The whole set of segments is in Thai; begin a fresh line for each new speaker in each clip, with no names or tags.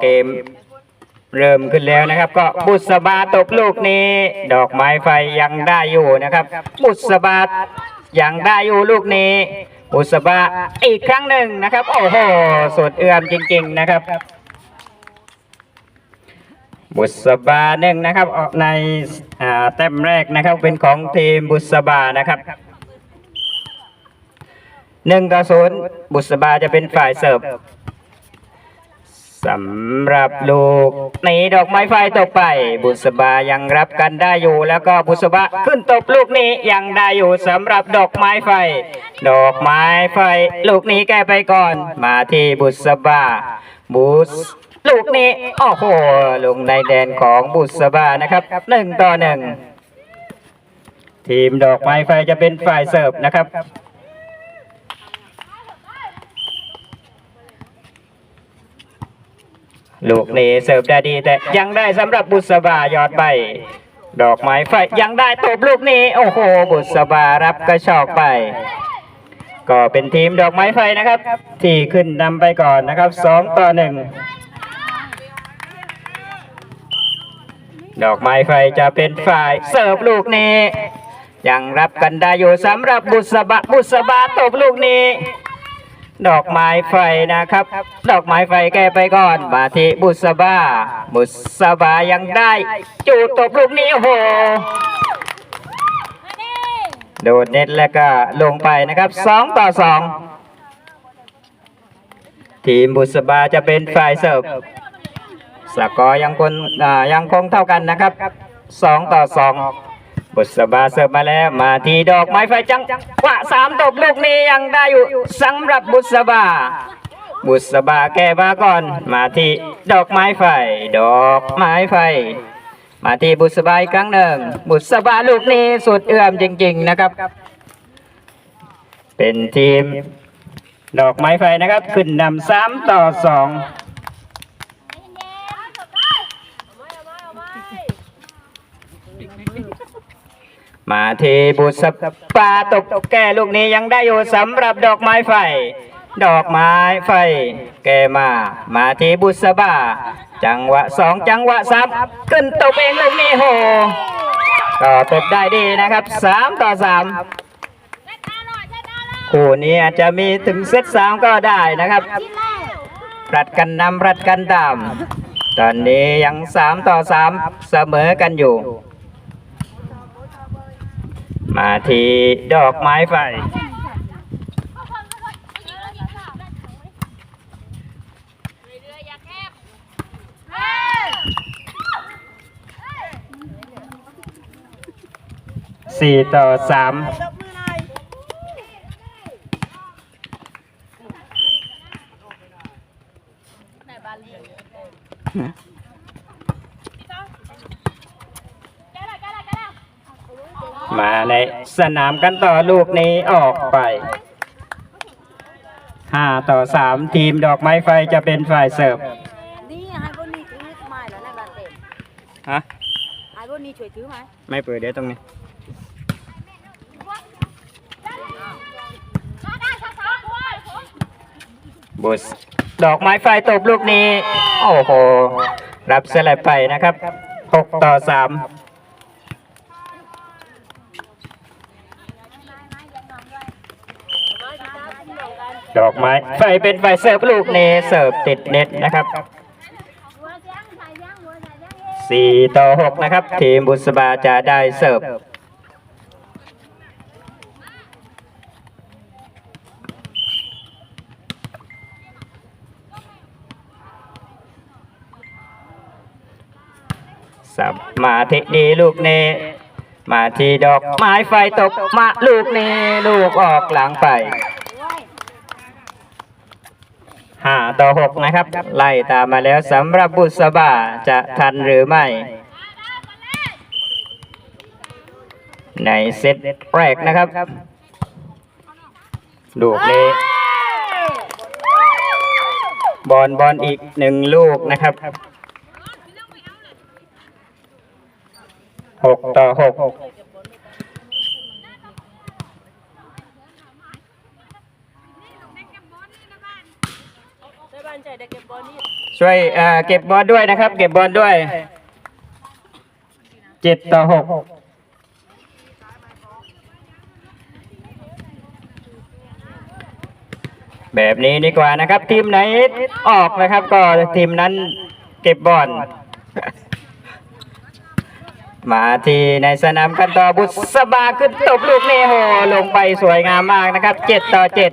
เกมเริ่มขึ้นแล้วนะครับ ก็บุษบาตกลูกนี้ ดอกไม้ไฟยังได้อยู่นะครับ บุษบายังได้อยู่ลูกนี้ บุษบาอีกครั้งหนึ่งนะครับ โอ้โหสุดเอื้อมจริง ๆนะครับ บุษบาหนึ่งนะครับ ออกในอ่าแต้มแรกนะครับเป็นของทีมบุษบานะครับหนึ่งต่อศูนย์บุษบาจะเป็นฝ่ายเสิร์ฟ สำหรับลูกนี้ดอกไม้ไฟตกไป บุษบายังรับกันได้อยู่ แล้วก็บุษบาขึ้นตบลูกนี้ยังได้อยู่สำหรับดอกไม้ไฟ ดอกไม้ไฟ ลูกนี้แก้ไปก่อน มาที่บุษบาบุษลูกนี้โอ้โหลงในแดนของบุษบานะครับหนึ่งต่อหนึ่งทีมดอกไม้ไฟจะเป็นฝ่ายเสิร์ฟนะครับ ลูกนี้เสิร์ฟได้ดีแต่ยังได้สำหรับบุษบายอดใบ ดอกไม้ไฟยังได้ตบลูกนี้ โอ้โห บุษบารับกระชอกไป ก็เป็นทีมดอกไม้ไฟนะครับ ที่ขึ้นนำไปก่อนนะครับสองต่อหนึ่งดอกไม้ไฟจะเป็นฝ่ายเสิร์ฟลูกนี้ ยังรับกันได้อยู่สำหรับบุษบาบุษบาตบลูกนี้ ดอกไม้ไฟนะครับ ดอกไม้ไฟแก้ไปก่อนมาทีบุษบาบุษบายังได้ จูดตบลูกนี้โอ้โหโดดเน็ตแล้วก็ลงไปนะครับสองต่อสองทีมบุษบาจะเป็นฝ่ายเสิร์ฟสกอร์ยังคงยังคงเท่ากันนะครับสองต่อสอง บุษบาเสิร์ฟมาแล้วมาที่ดอกไม้ไฟจังหวะสามตบลูกนี้ยังได้อยู่สำหรับบุษบา บุษบาแก้มาก่อน มาที่ดอกไม้ไฟ ดอกไม้ไฟ มาที่บุษบาอีกครั้งหนึ่ง บุษบาลูกนี้สุดเอื้อมจริง ๆนะครับ เป็นทีม ดอกไม้ไฟนะครับ ขึ้นนำสามต่อสอง มาทีบุษบาตกแก่ลูกนี้ยังได้อยู่สำหรับดอกไม้ไฟ ดอกไม้ไฟ แกมา มาทีบุษบา จังหวะสองจังหวะสามขึ้นตบเองลูกนี้โหก็ตบได้ดีนะครับสามต่อสามคู่นี้อาจจะมีถึงเซตสามก็ได้นะครับรัดกันนำรัดกันตาม ตอนนี้ยังสามต่อสามเสมอกันอยู่ มาที่ดอกไม้ไฟ สี่ต่อสาม มาในสนามกันต่อลูกนี้ออกไปห้าต่อสามทีมดอกไม้ไฟจะเป็นฝ่ายเสิร์ฟ
นี่ไฮโบนี่ถือไม้เหรอในบาเต็
ฮะ
ไฮโบนี่ช่วยถือไหม
ไม่เปิดเดี๋ยวตรงนี้บุสดอกไม้ไฟตบลูกนี้ โอ้โห รับสลับไปนะครับ 6 ต่อ 3 ดอกไม้ ไฟเป็นไฟเสิร์ฟลูกเนเสิร์ฟติดเน็ตนะครับสี่ต่อหกนะครับ ทีมบุษบาจะได้เสิร์ฟสับมาทีดีลูกเนมาที่ดอกไม้ไฟตกมาลูกเนลูกออกหลังไปห้า ต่อหกนะครับ ไล่ตามมาแล้วสำหรับบุษบาจะทันหรือไม่ ในเซตแรกนะครับ ลูกนี้บอลบอลอีกหนึ่งลูกนะครับหกต่อหก
ในบ้านใจ เลยเด็กเก็บบอลนี่
ช่วยเอ่อเก็บบอลด้วยนะครับ เก็บบอลด้วยเจ็ดต่อหกแบบนี้ดีกว่านะครับ ทีมไหนออกนะครับ ก็ทีมนั้นเก็บบอลมาที่ในสนามกันต่อบุษบาขึ้นตบลูกนี่โหลงไปสวยงามมากนะครับเจ็ดต่อเจ็ด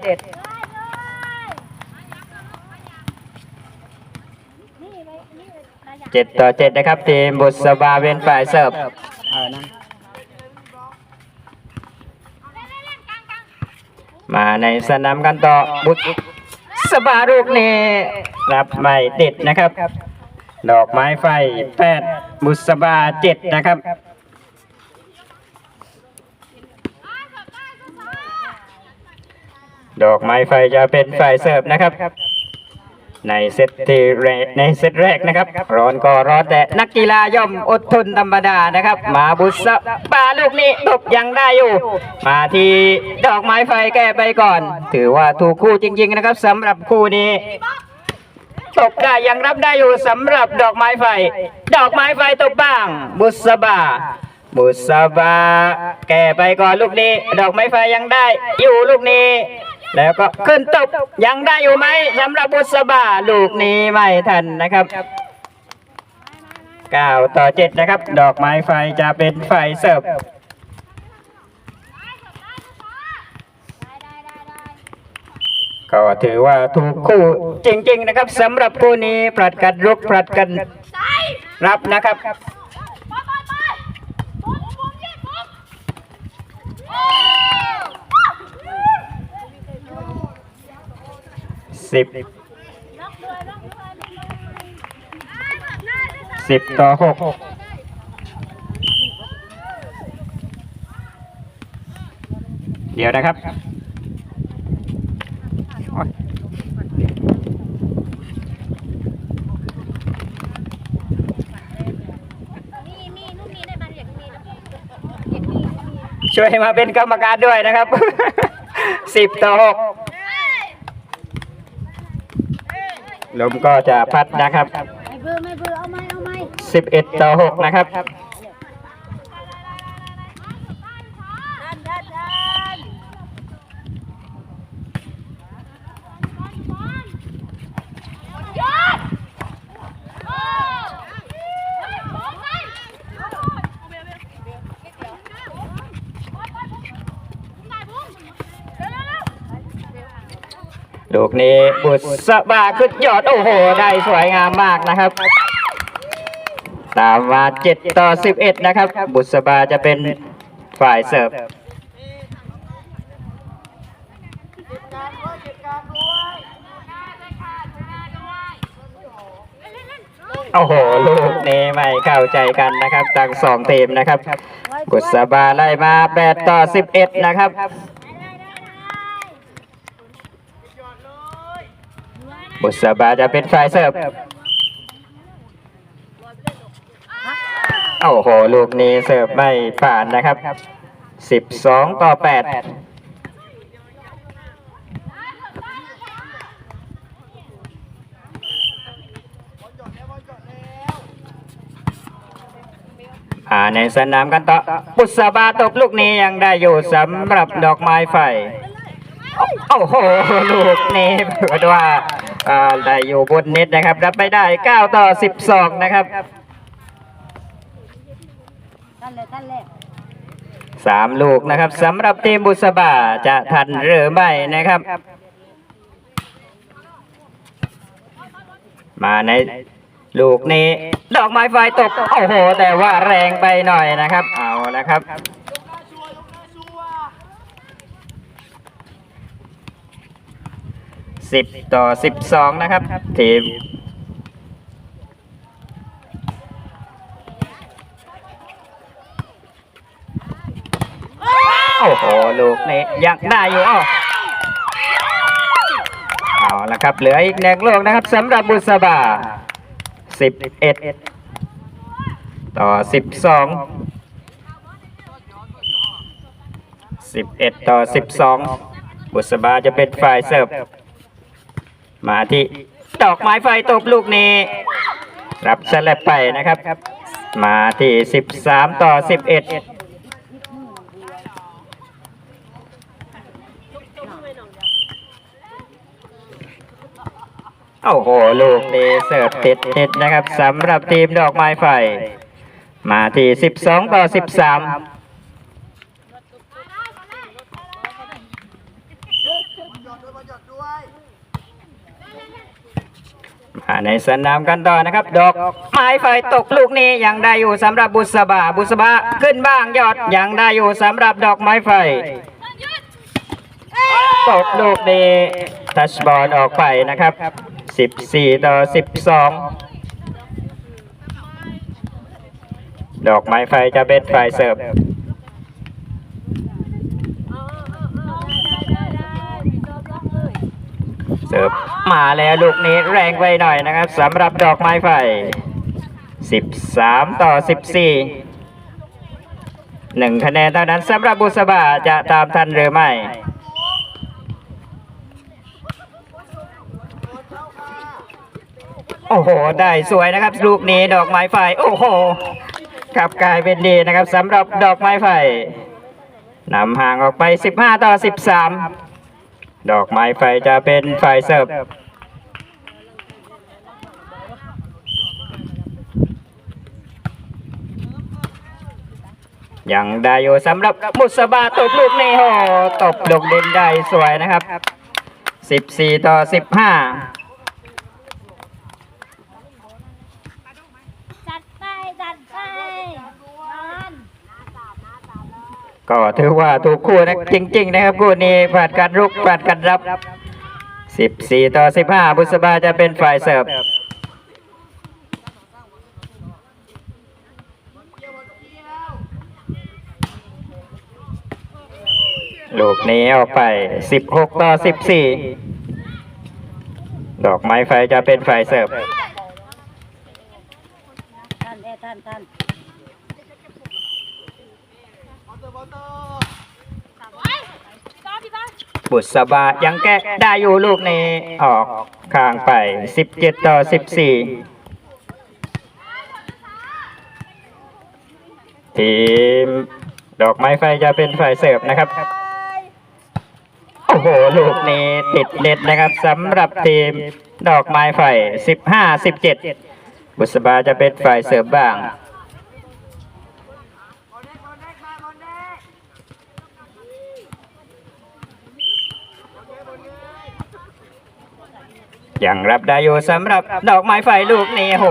เจ็ดต่อเจ็ดนะครับทีมบุษบาเป็นฝ่ายเสิร์ฟมาในสนามกันต่อบุษบาลูกนี้รับไม่ติดนะครับ ดอกไม้ไฟแปดบุษบาเจ็ดนะครับดอกไม้ไฟจะเป็นฝ่ายเสิร์ฟนะครับ ในเซตที่แรกในเซตแรกนะครับ ร้อนก็ร้อนแต่นักกีฬาย่อมอดทนธรรมดานะครับ มาบุษบาลูกนี้ตบยังได้อยู่ มาที่ดอกไม้ไฟแก้ไปก่อน ถือว่าถูกคู่จริง ๆ นะครับสำหรับคู่นี้ตบได้ยังรับได้อยู่สำหรับดอกไม้ไฟ ดอกไม้ไฟตบบ้าง บุษบาบุษบาแก้ไปก่อนลูกนี้ ดอกไม้ไฟยังได้ อยู่ลูกนี้ แล้วก็ขึ้นตบยังได้อยู่ไหมสำหรับบุษบาลูกนี้ไม่ทันนะครับ9ต่อ7นะครับ ดอกไม้ไฟจะเป็นไฟเสิร์ฟก็ถือว่าถูกคู่จริง ๆ นะครับสำหรับคู่นี้ผลัดกันรุกผลัดกันรับนะครับ สิบสิบต่อหกเดี๋ยวนะครับโอ๊ยช่วยมาเป็นกรรมการด้วยนะครับสิบต่อหก ลมก็จะพัดนะครับ
ไม่เบื่อไม่เบื่อเอาไหมเอาไหม
11 ต่อ 6 นะครับ
ดันดันดัน
ลู กนี้บุษบาขึ้นยอด โอ้โห ได้สวยงามมากนะครับ ตามมา7ต่อ11นะครับ บุษบาจะเป็นฝ่ายเสิร์ฟโอ้โห ลูกนี้ไม่เข้าใจกันนะครับทั้งสองทีมนะครับบุษบาไล่มา8ต่อ11นะครับ บุษบาจะเป็นฝ่ายเสิร์ฟโอ้โห ลูกนี้เสิร์ฟไม่ผ่านนะครับ 12 ต่อ8อ่าในสนามกันต่อบุษบาตบลูกนี้ยังได้อยู่สำหรับดอกไม้ไฟ โอ้โหลูกนี้เปิดว่าอ่าได้อยู่บนเน็ตนะครับ รับไม่ได้ 9 ต่อ 12 นะครับ
ดันเลยดันเลย
สามลูกนะครับสำหรับทีมบุษบาจะทันหรือไม่นะครับ มาในลูกนี้ ดอกไม้ไฟตก โอ้โห แต่ว่าแรงไปหน่อยนะครับ เอานะครับ สิบต่อสิบสองนะครับ ทีมโอ้โห ลูกนี้ยังได้อยู่อ้อเอาละครับ เหลืออีกหนึ่งลูกนะครับสำหรับบุษบาสิบเอ็ดต่อสิบสองสิบเอ็ดต่อสิบสองบุษบาจะเป็นฝ่ายเสิร์ฟ มาที่ดอกไม้ไฟตบลูกนี้ รับสลับไปนะครับ มาที่ 13 ต่อ 11โอ้โห ลูกนี้เสิร์ฟติดติดนะครับสำหรับทีมดอกไม้ไฟ มาที่ 12 ต่อ 13 มาในสนามกันต่อนะครับ ดอกไม้ไฟตกลูกนี้ยังได้อยู่สำหรับบุษบาบุษบาขึ้นบ้างยอดยังได้อยู่สำหรับดอกไม้ไฟ ตกลูกนี้ทัชบอลออกไปนะครับ 14 ต่อ 12 ดอกไม้ไฟจะเป็นฝ่ายเสิร์ฟ เสิร์ฟมาแล้วลูกนี้แรงไปหน่อยนะครับสำหรับดอกไม้ไฟ 13 ต่อ 14หนึ่งคะแนนเท่านั้นสำหรับบุษบาจะตามทันหรือไม่โอ้โห ได้สวยนะครับ ลูกนี้ดอกไม้ไฟ โอ้โหกลับกลายเป็นดีนะครับสำหรับดอกไม้ไฟนำห่างออกไป 15 ต่อ 13 ดอกไม้ไฟจะเป็นไฟเสิร์ฟยังได้อยู่สำหรับมุสบาตบลูกนี้โหตบลูกเดินได้สวยนะครับ 14 ต่อ 15
จัดไปจัดไปนอน
ก็ถือว่าถูกคู่นะจริง ๆ นะครับคู่นี้ผลัดกันรุกผลัดกันรับ 14 ต่อ 15 บุษบาจะเป็นฝ่ายเสิร์ฟลูกนี้ออกไป 16 ต่อ 14 ดอกไม้ไฟจะเป็นฝ่ายเสิร์ฟ
ท่านเอท่านท่าน
บุษบายังแก้ได้อยู่ลูกนี้ ออกข้างไป 17 ต่อ 14ทีมดอกไม้ไฟจะเป็นฝ่ายเสิร์ฟนะครับ โอ้โห ลูกนี้ติดเน็ตนะครับสำหรับทีมดอกไม้ไฟ 15 17 บุษบาจะเป็นฝ่ายเสิร์ฟบ้าง ยังรับได้อยู่สำหรับดอกไม้ไฟลูกนี้โห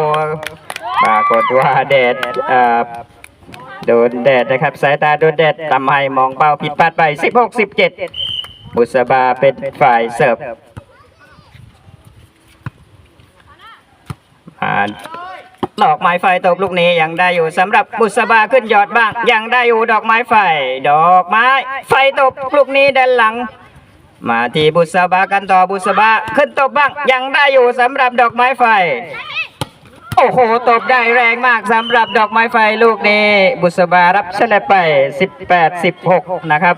ปรากฏว่าแดดเอ่อโดนแดดนะครับ สายตาโดนแดดทำให้มองเป้าผิดพลาดไป 16 17 บุษบาเป็นฝ่ายเสิร์ฟอ่าดอกไม้ไฟตกลูกนี้ยังได้อยู่สำหรับบุษบาขึ้นยอดบ้าง ยังได้อยู่ดอกไม้ไฟ ดอกไม้ ไฟตกลูกนี้ด้านหลัง มาที่บุษบากันต่อบุษบาขึ้นตบบ้างยังได้อยู่สำหรับดอกไม้ไฟ โอ้โหตบได้แรงมากสำหรับดอกไม้ไฟลูกนี้ บุษบารับเฉลยไป 18 16 นะครับ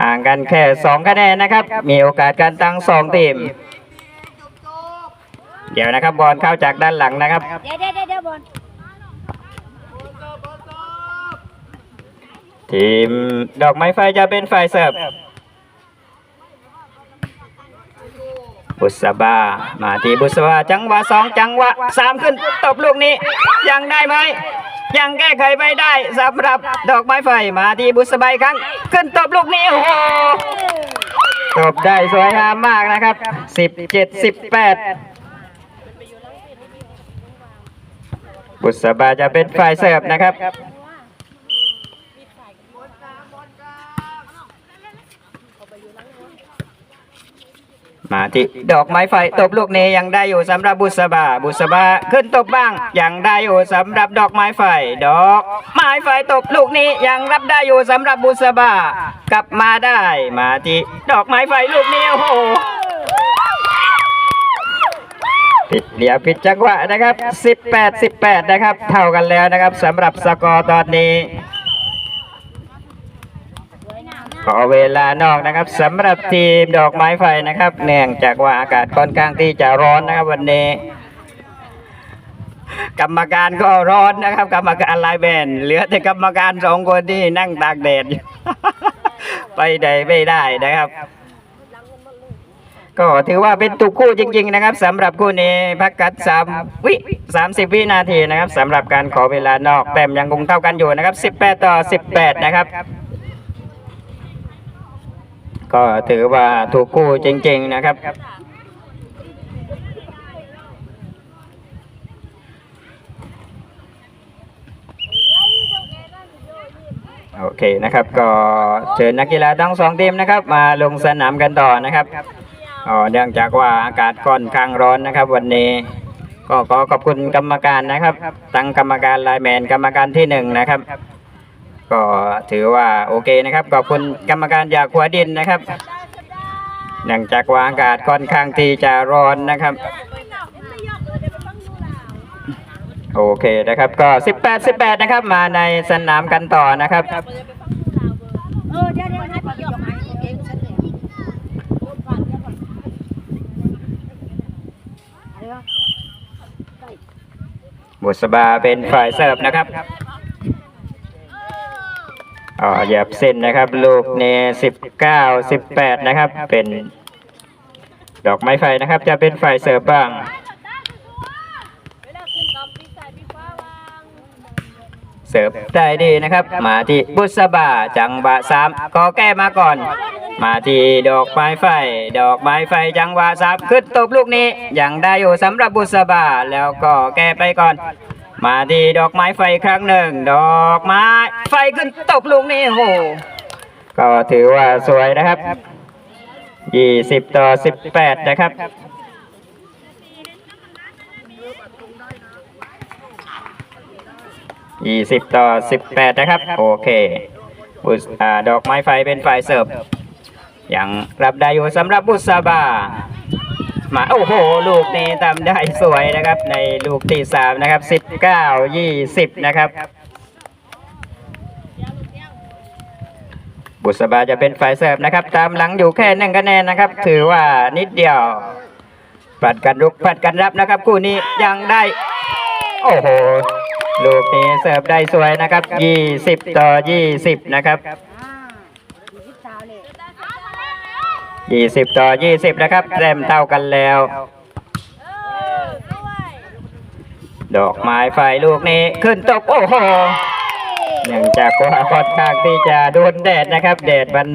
ห่างกันแค่ 2 คะแนนนะครับ มีโอกาสการตั้ง 2 ทีม เดี๋ยวนะครับบอลเข้าจากด้านหลังนะครับ
เดี๋ยวเดี๋ยวเดี๋ยวเดี๋ยวบอล
ทีมดอกไม้ไฟจะเป็นฝ่ายเสิร์ฟ บุษบา มาที่บุษบาจังหวะสองจังหวะสามขึ้นตบลูกนี้ ยังได้ไหมยังแก้ไขไม่ได้สำหรับดอกไม้ไฟมาที่บุษบาครั้ง ขึ้นตบลูกนี้โอ้โหตบได้สวยงามมากนะครับ17 18บุษบาจะเป็นฝ่ายเสิร์ฟนะครับ มาที่ดอกไม้ไฟตบลูกนี้ยังได้อยู่สำหรับบุษบา บุษบาขึ้นตบบ้างยังได้อยู่สำหรับดอกไม้ไฟ ดอกไม้ไฟตบลูกนี้ยังรับได้อยู่สำหรับบุษบา กลับมาได้มาที่ดอกไม้ไฟลูกนี้โอ้โหผิดเหลียวผิดจังหวะนะครับ 18 18 นะครับ เท่ากันแล้วนะครับสำหรับสกอร์ตอนนี้ ขอเวลานอกนะครับสำหรับทีมดอกไม้ไฟนะครับ เนื่องจากว่าอากาศค่อนข้างที่จะร้อนนะครับวันนี้ กรรมการก็ร้อนนะครับ กรรมการลายแบนเหลือแต่กรรมการสองคนที่นั่งตากแดดอยู่ไปใดไม่ได้นะครับ ก็ถือว่าเป็นตุกคู่จริง ๆ นะครับสำหรับคู่นี้พักกัดสามวิสามสิบวินาทีนะครับสำหรับการขอเวลานอกแต้มยังคงเท่ากันอยู่นะครับสิบแปดต่อสิบแปดนะครับ ก็ถือว่าถูกคู่จริง ๆนะครับโอเคนะครับก็เชิญนักกีฬาทั้งสองทีมนะครับ มาลงสนามกันต่อนะครับอ๋อเนื่องจากว่าอากาศค่อนข้างร้อนนะครับ วันนี้ก็ขอขอบคุณกรรมการนะครับ ตั้งกรรมการไลแมนกรรมการที่หนึ่งนะครับ ก็ถือว่าโอเคนะครับขอบคุณกรรมการจากหัวดินนะครับเนื่องจากว่าอากาศค่อนข้างที่จะร้อนนะครับ โอเคนะครับก็ 18 18 นะครับ มาในสนามกันต่อนะครับ
เออเดี๋ยวเดี๋ยวนะพี่ยกให้เก่งฉันเลยก่อนเดี๋ยวก่อนอะไรวะ
บุษบาเป็นฝ่ายเสิร์ฟนะครับ อ๋อหยียบเส้นนะครับ ลูกเนสิบเก้าสิบแปดนะครับ เป็น ดอกไม้ไฟนะครับ จะเป็นฝ่ายเสิร์ฟบ้างเสิร์ฟได้ดีนะครับ มาที่บุษบาจังหวะสามก็แก้มาก่อน มาที่ดอกไม้ไฟ ดอกไม้ไฟจังหวะสามขึ้นตบลูกนี้ยังได้อยู่สำหรับบุษบาแล้วก็แก้ไปก่อน มาที่ดอกไม้ไฟครั้งหนึ่ง ดอกไม้ ไฟขึ้นตบลูกนี้โอ้โหก็ถือว่าสวยนะครับยี่สิบต่อสิบแปดนะครับ ยี่สิบต่อสิบแปดนะครับ โอเคบุษอ่าดอกไม้ไฟเป็นฝ่ายเสิร์ฟยังรับได้อยู่สำหรับบุษบา มาโอ้โห ลูกนี้ทำได้สวยนะครับ ในลูกที่สามนะครับสิบเก้ายี่สิบนะครับบุษบาจะเป็นฝ่ายเสิร์ฟนะครับ ตามหลังอยู่แค่หนึ่งคะแนนนะครับ ถือว่านิดเดียวปัดกันรุกปัดกันรับนะครับ คู่นี้ยังได้ โอ้โห ลูกนี้เสิร์ฟได้สวยนะครับ 20 ต่อ 20 นะครับ
อ่าอยู่ที่สาวเลย
20 ต่อ 20 นะครับแต้มเท่ากันแล้ว ดอกไม้ไฟลูกนี้ขึ้นตบโอ้โหเนื่องจากว่าค่อนข้างที่จะโดนแดดนะครับ แดดมัน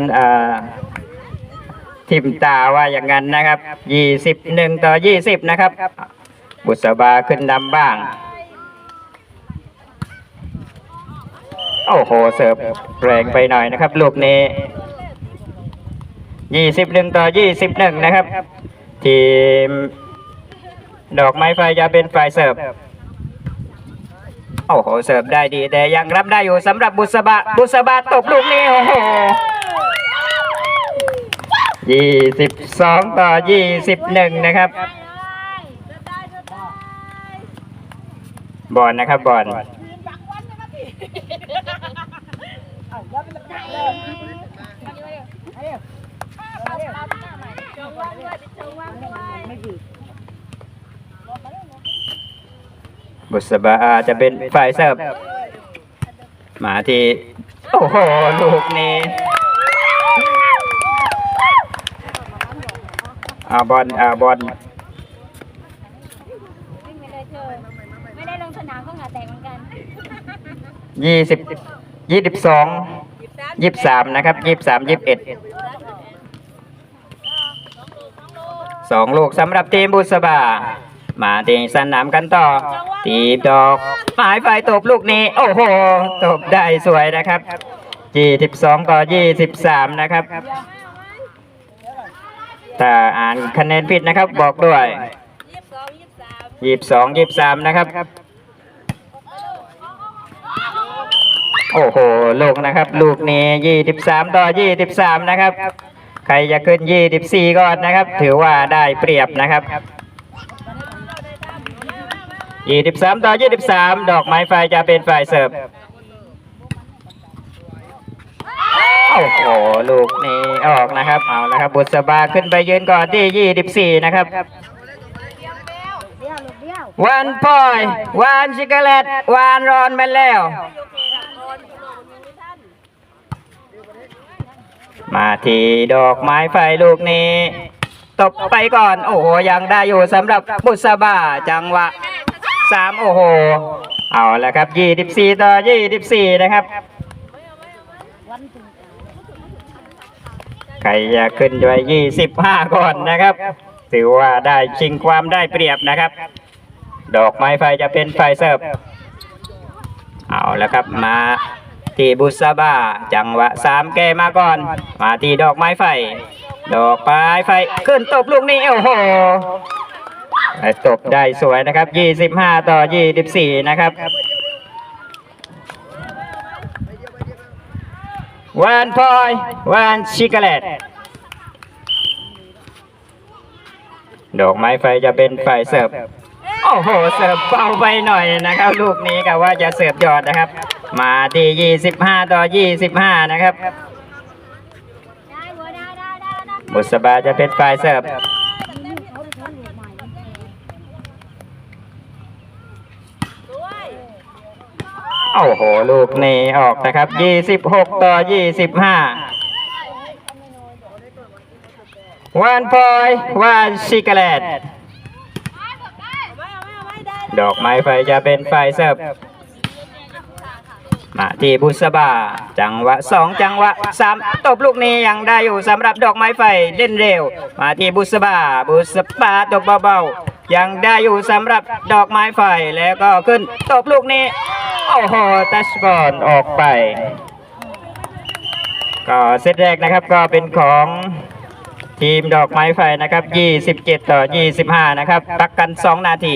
ทิมตาว่าอย่างนั้นนะครับ 21 ต่อ 20 นะครับ บุษบาขึ้นนำบ้าง โอ้โห เสิร์ฟแรงไปหน่อยนะครับ ลูกนี้ 21ต่อ21นะครับ ทีม ดอกไม้ไฟจะเป็นฝ่ายเสิร์ฟโอ้โหเสิร์ฟได้ดี แต่ยังรับได้อยู่สำหรับบุษบาบุษบาตบลูกนี้โอ้โห22ต่อ21นะครับ บอลนะครับบอล บุษบาจะเป็นฝ่ายเสิร์ฟมาที่ โอ้โห ลูกนี้อาบอลอาบอล
ไม่ได้เธอไม่ได้ลงสนามก็เหงื่อแตกเหมือนกัน
ยี่สิบยี่สิบสองยี่สิบสามนะครับยี่สิบสามยี่สิบเอ็ดสองลูกสำหรับทีมบุษบา มาตีสนามกันต่อ ตีดอก หมายไฟตบลูกนี้ โอ้โห ตบได้สวยนะครับยี่สิบสองต่อยี่สิบสามนะครับถ้าอ่านคะแนนผิดนะครับบอกด้วยยี่สิบสองยี่สิบสามนะครับ โอ้โห ลูกนะครับ ลูกนี้ยี่สิบสามต่อยี่สิบสามนะครับ ใครจะขึ้นยี่สิบสี่ก่อนนะครับ ถือว่าได้เปรียบนะครับ ยี่สิบสามต่อยี่สิบสามดอกไม้ไฟจะเป็นฝ่ายเสิร์ฟ โอ้โห ลูกนี้ออกนะครับ เอาละครับ บุษบาขึ้นไปยืนก่อนที่ 24 นะครับ
เดียวลูกเดียว
วานพลอยวานชิกโกแลตวานรอนไปแล้ว มาทีดอกไม้ไฟลูกนี้ ตบไปก่อน โอ้โห ยังได้อยู่สำหรับบุษบาจังหวะ สามโอ้โห เอาละครับ24ต่อ24นะครับใครอยากขึ้นด้วย25ก่อนนะครับ ถือว่าได้ชิงความได้เปรียบนะครับ ดอกไม้ไฟจะเป็นไฟเสิร์ฟเอาแล้วครับมาที่บุษบาจังหวะสามแกมาก่อน มาที่ดอกไม้ไฟ ดอกไม้ไฟขึ้นตบลูกนี้โอ้โห ไปตบได้สวยนะครับ 25 ต่อ 24 นะครับวานพอยวานชิกโกแลตดอกไม้ไฟจะเป็นไฟเสิร์ฟ โอ้โห เสิร์ฟเบาไปหน่อยนะครับ ลูกนี้กับว่าจะเสิร์ฟยอดนะครับ มาที่ 25 ต่อ 25 นะครับ
ได้หัวได้ได้ได้ได้
บุษบาจะเป็นไฟเสิร์ฟ
เขาเขาลูกใหม่
โอ้โห ลูกนี้ออกนะครับ26ต่อ25วานพลอยวานชิกโกแลตดอกไม้ไฟจะเป็นไฟเสิร์ฟมาที่บุษบา จังหวะสองจังหวะสามตบลูกนี้ยังได้อยู่สำหรับดอกไม้ไฟเล่นเร็ว มาที่บุษบา บุษบาตบเบาๆ ยังได้อยู่สำหรับดอกไม้ไฟแล้วก็ขึ้นตบลูกนี้ โอ้โห ตัชบอลออกไป ก็เซตแรกนะครับก็เป็นของทีมดอกไม้ไฟนะครับ 27 ต่อ 25 นะครับ ตักกัน 2 นาที